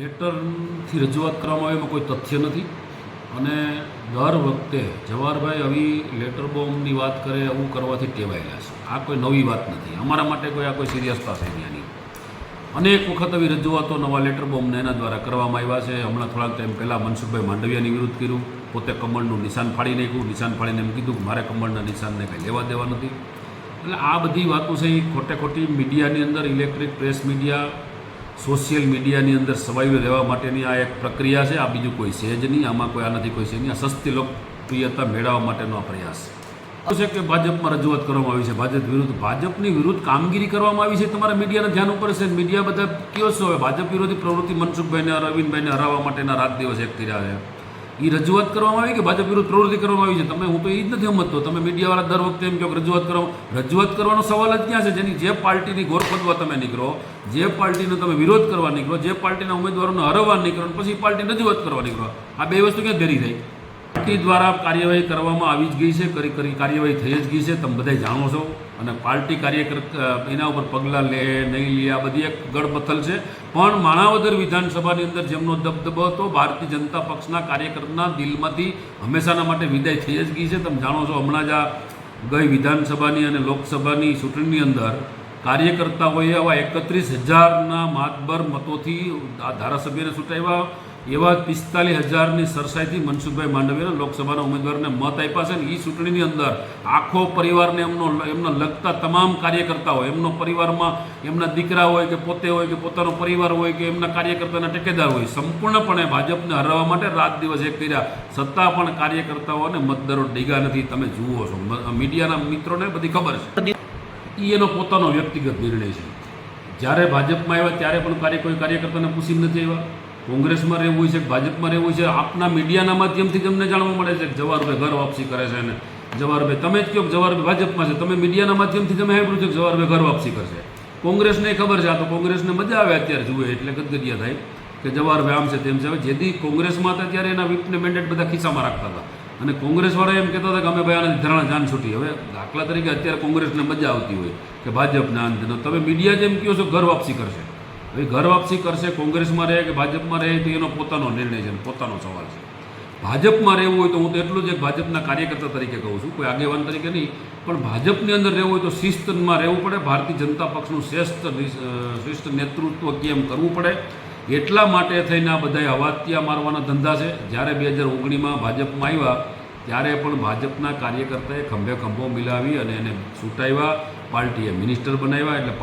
લેટરથી રજૂઆત કરવામાં આવે એમાં કોઈ તથ્ય નથી. અને દર વખતે જવાહરભાઈ આવી લેટર બોમ્બની વાત કરે એવું કરવાથી ટેવાયેલા છે. આ કોઈ નવી વાત નથી. અમારા માટે કોઈ આ કોઈ સિરિયસતા છે આની. અનેક વખત આવી રજૂઆતો નવા લેટર બોમ્બને એના દ્વારા કરવામાં આવ્યા છે. હમણાં થોડાક ટાઈમ પહેલાં મનસુખભાઈ માંડવિયાની વિરુદ્ધ કર્યું. પોતે કમળનું નિશાન ફાડી નાખ્યું. નિશાન ફાડીને એમ કીધું કે મારે કમળના નિશાનને કંઈ લેવા દેવા નથી. એટલે આ બધી વાતો છે એ ખોટે ખોટી મીડિયાની અંદર ઇલેક્ટ્રિક પ્રેસ મીડિયા સોશિયલ મીડિયાની અંદર સવાઈ રહેવા માટેની આ એક પ્રક્રિયા છે. આ બીજું કોઈ છે જ નહીં. આમાં કોઈ આનાથી કોઈ છે નહીં. આ સસ્તી લોકપ્રિયતા મેળવવા માટેનો આ પ્રયાસ છે. કે ભાજપમાં રજૂઆત કરવામાં આવી છે. ભાજપ વિરુદ્ધ, ભાજપની વિરુદ્ધ કામગીરી કરવામાં આવી છે તમારા મીડિયાના ધ્યાન ઉપર છે. મીડિયા બધા કયો છો? હવે ભાજપ વિરોધી પ્રવૃત્તિ મનસુખભાઈને, અરવિંદભાઈને હરાવવા માટેના રાત દિવસ એક કર્યા છે. એ રજૂઆત કરવામાં આવી કે ભાજપ વિરુદ્ધ પ્રવૃત્તિ કરવામાં આવી છે? તમે, હું તો એ જ નથી સમજતો. તમે મીડિયાવાળા દર વખતે એમ કહો રજૂઆત કરો. રજૂઆત કરવાનો સવાલ જ ક્યાં છે? જેની જે પાર્ટીની ગોર ખોદવા તમે નીકળો, જે પાર્ટીનો તમે વિરોધ કરવા નીકળો, જે પાર્ટીના ઉમેદવારોને હરવવા નીકળો પછી પાર્ટી રજૂઆત કરવા નીકળો. આ બે વસ્તુ ક્યાં ભેરી થઈ? પાર્ટી દ્વારા કાર્યવાહી કરવામાં આવી જ ગઈ છે, કરી કરી કાર્યવાહી થઈ જ ગઈ છે, તમે બધા જાણો છો. અને પાર્ટી કાર્યકર એના ઉપર પગલાં લે, નહીં લે, આ બધી એક ગડબથલ છે. પણ માણાવદર વિધાનસભાની અંદર જેમનો દબદબો હતો, ભારતીય જનતા પક્ષના કાર્યકરના દિલમાંથી હંમેશાના માટે વિદાય થઈ જ ગઈ છે. તમે જાણો છો, હમણાં જ આ ગઈ વિધાનસભાની અને લોકસભાની ચૂંટણીની અંદર કાર્યકર્તાઓએ આવા એકત્રીસ હજારના માતબર મતોથી ધારાસભ્યને ચૂંટાવ્યા એવા પિસ્તાલીસ હજારની સરસાઈથી મનસુખભાઈ માંડવીના લોકસભાના ઉમેદવારને મત આપ્યા છે ને એ ચૂંટણીની અંદર આખો પરિવારને એમનો એમને લગતા તમામ કાર્યકર્તા હોય એમનો પરિવારમાં એમના દીકરા હોય કે પોતે હોય કે પોતાનો પરિવાર હોય કે એમના કાર્યકર્તાના ટેકેદાર હોય, સંપૂર્ણપણે ભાજપને હરાવવા માટે રાત દિવસ એક કર્યા. સત્તા પણ કાર્યકર્તાઓને મતદારો ડીગા નથી. તમે જુઓ છો. મીડિયાના મિત્રોને બધી ખબર છે. એ એનો પોતાનો વ્યક્તિગત નિર્ણય છે. જ્યારે ભાજપમાં આવ્યા, ત્યારે પણ કાર્ય, કોઈ કાર્યકર્તાને પૂછી નથી આવ્યા. કોંગ્રેસમાં રહેવું છે, ભાજપમાં રહેવું છે, આપના મીડિયાના માધ્યમથી તમને જાણવા મળે છે કે જવાહરભાઈ ઘર વાપસી કરે છે ને જવાહરભાઈ, તમે જ કહો કે જવાહરભાઈ ભાજપમાં છે. તમે મીડિયાના માધ્યમથી તમે સાંભળ્યું છે કે જવાહરભાઈ ઘર વાપસી કરશે. કોંગ્રેસને ખબર છે, આ તો કોંગ્રેસને મજા આવે અત્યારે જુએ, એટલે ગદગદિયા થાય કે જવાહરભાઈ આમ છે તેમ છે. હવે જેથી કોંગ્રેસમાં હતા ત્યારે એના વિપને મેન્ડેટ બધા ખિસ્સામાં રાખતા હતા. અને કોંગ્રેસવાળા એમ કહેતા હતા કે અમે ભાઈ આને ધરણા જાન છૂટી. હવે દાખલા તરીકે અત્યારે કોંગ્રેસને મજા આવતી હોય કે ભાજપના અંતનો. તમે મીડિયા જેમ કહો છો, ઘર વાપસી કરશે. હવે ઘર વાપસી કરશે, કોંગ્રેસમાં રહે કે ભાજપમાં રહે, તો એનો પોતાનો નિર્ણય છે પોતાનો સવાલ છે. ભાજપમાં રહેવું હોય તો હું તો એટલું જ એક ભાજપના કાર્યકર્તા તરીકે કહું છું, કોઈ આગેવાન તરીકે નહીં, પણ ભાજપની અંદર રહેવું હોય તો શિસ્તમાં રહેવું પડે, ભારતીય જનતા પક્ષનું શ્રેષ્ઠ શ્રેષ્ઠ નેતૃત્વ કેમ કરવું પડે? એટલા માટે થઈને આ બધાએ હવાતિયા મારવાના ધંધા છે. જ્યારે બે હજાર ઓગણીમાં ભાજપમાં આવ્યા, ત્યારે પણ ભાજપના કાર્યકર્તાએ ખંભે ખંભો મિલાવી અને એને છૂટાવ્યા. પાર્ટીએ મિનિસ્ટર બનાવ્યા એટલે